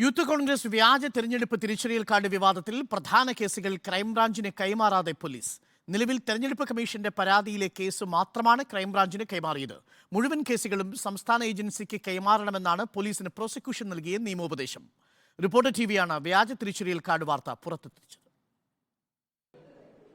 Youth Congress വ്യാജ തെരഞ്ഞെടുപ്പ് തിരിച്ചറിയൽ കാർഡ് വിവാദത്തിൽ പ്രധാന കേസുകൾ ക്രൈംബ്രാഞ്ചിന് കൈമാറാതെ പോലീസ്. നിലവിൽ തെരഞ്ഞെടുപ്പ് കമ്മീഷന്റെ പരാതിയിലെ കേസ് മാത്രമാണ് ക്രൈംബ്രാഞ്ചിന് കൈമാറിയത്. മുഴുവൻ കേസുകളും സംസ്ഥാന ഏജൻസിക്ക് കൈമാറണമെന്നാണ് പോലീസിന് പ്രോസിക്യൂഷൻ നൽകിയ നിയമോപദേശം. റിപ്പോർട്ടർ ടി വിയാണ് വ്യാജ തിരിച്ചറിയൽ കാർഡ് വാർത്ത പുറത്തെത്തിച്ചത്.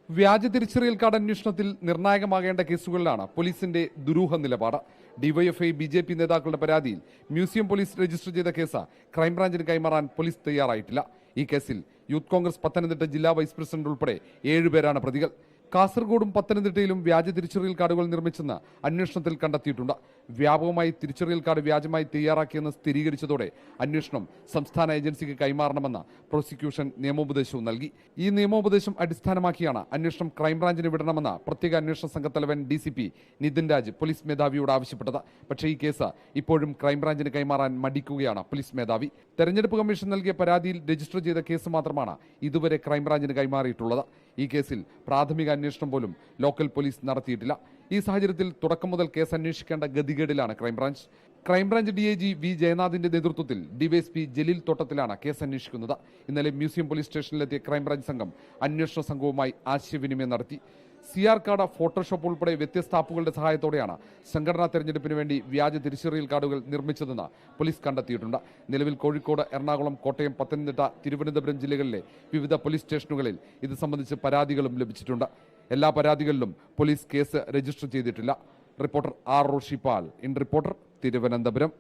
വ്യാജ തിരിച്ചറിയൽ കാർഡ് അന്വേഷണത്തിൽ നിർണായകമാകേണ്ട കേസുകളിലാണ് പോലീസിന്റെ ദുരൂഹ നിലപാട്. ഡിവൈഎഫ്ഐ ബി ജെ പി നേതാക്കളുടെ പരാതിയിൽ മ്യൂസിയം പോലീസ് രജിസ്റ്റർ ചെയ്ത കേസ് ക്രൈംബ്രാഞ്ചിന് കൈമാറാൻ പോലീസ് തയ്യാറായിട്ടില്ല. ഈ കേസിൽ യൂത്ത് കോൺഗ്രസ് പത്തനംതിട്ട ജില്ലാ വൈസ് പ്രസിഡന്റ് ഉൾപ്പെടെ ഏഴുപേരാണ് പ്രതികൾ. കാസർഗോഡും പത്തനംതിട്ടയിലും വ്യാജ തിരിച്ചറിയൽ കാർഡുകൾ നിർമ്മിച്ചെന്ന് അന്വേഷണത്തിൽ കണ്ടെത്തിയിട്ടുണ്ട്. വ്യാപകമായി തിരിച്ചറിയൽ കാർഡ് വ്യാജമായി തയ്യാറാക്കിയെന്ന് സ്ഥിരീകരിച്ചതോടെ അന്വേഷണം സംസ്ഥാന ഏജൻസിക്ക് കൈമാറണമെന്ന് പ്രോസിക്യൂഷൻ നിയമോപദേശവും നൽകി. ഈ നിയമോപദേശം അടിസ്ഥാനമാക്കിയാണ് അന്വേഷണം ക്രൈംബ്രാഞ്ചിന് വിടണമെന്ന് പ്രത്യേക അന്വേഷണ സംഘത്തലവൻ D C P Nithin Raj police മേധാവിയോട് ആവശ്യപ്പെട്ടത്. പക്ഷേ ഈ കേസ് ഇപ്പോഴും ക്രൈംബ്രാഞ്ചിന് കൈമാറാൻ മടിക്കുകയാണ് പോലീസ് മേധാവി. തെരഞ്ഞെടുപ്പ് കമ്മീഷൻ നൽകിയ പരാതിയിൽ രജിസ്റ്റർ ചെയ്ത കേസ് മാത്രമാണ് ഇതുവരെ ക്രൈംബ്രാഞ്ചിന് കൈമാറിയിട്ടുള്ളത്. ഈ കേസിൽ പ്രാഥമിക അന്വേഷണം പോലും ലോക്കൽ പോലീസ് നടത്തിയിട്ടില്ല. ഈ സാഹചര്യത്തിൽ തുടക്കം മുതൽ കേസ് അന്വേഷിക്കേണ്ട ഗതികേടിലാണ് crime branch. Crime branch D I G V ജയനാഥിന്റെ നേതൃത്വത്തിൽ ഡിവൈഎസ്പി ജലീൽ തോട്ടത്തിലാണ് കേസ് അന്വേഷിക്കുന്നത്. ഇന്നലെ മ്യൂസിയം പോലീസ് സ്റ്റേഷനിലെത്തിയ ക്രൈംബ്രാഞ്ച് സംഘം അന്വേഷണ സംഘവുമായി ആശയവിനിമയം നടത്തി. സി ആർ കാർഡ് ഫോട്ടോഷോപ്പ് ഉൾപ്പെടെ വ്യത്യസ്ത ആപ്പുകളുടെ സഹായത്തോടെയാണ് സംഘടനാ തെരഞ്ഞെടുപ്പിന് വേണ്ടി വ്യാജ തിരിച്ചറിയൽ കാർഡുകൾ നിർമ്മിച്ചതെന്ന് പോലീസ് കണ്ടെത്തിയിട്ടുണ്ട്. നിലവിൽ കോഴിക്കോട് എറണാകുളം കോട്ടയം പത്തനംതിട്ട തിരുവനന്തപുരം ജില്ലകളിലെ വിവിധ പോലീസ് സ്റ്റേഷനുകളിൽ ഇത് സംബന്ധിച്ച് പരാതികളും ലഭിച്ചിട്ടുണ്ട്. എല്ലാ പരാതികളിലും പോലീസ് കേസ് രജിസ്റ്റർ ചെയ്തിട്ടില്ല. Reporter R Roshipal. In reporter Thiruvananthapuram.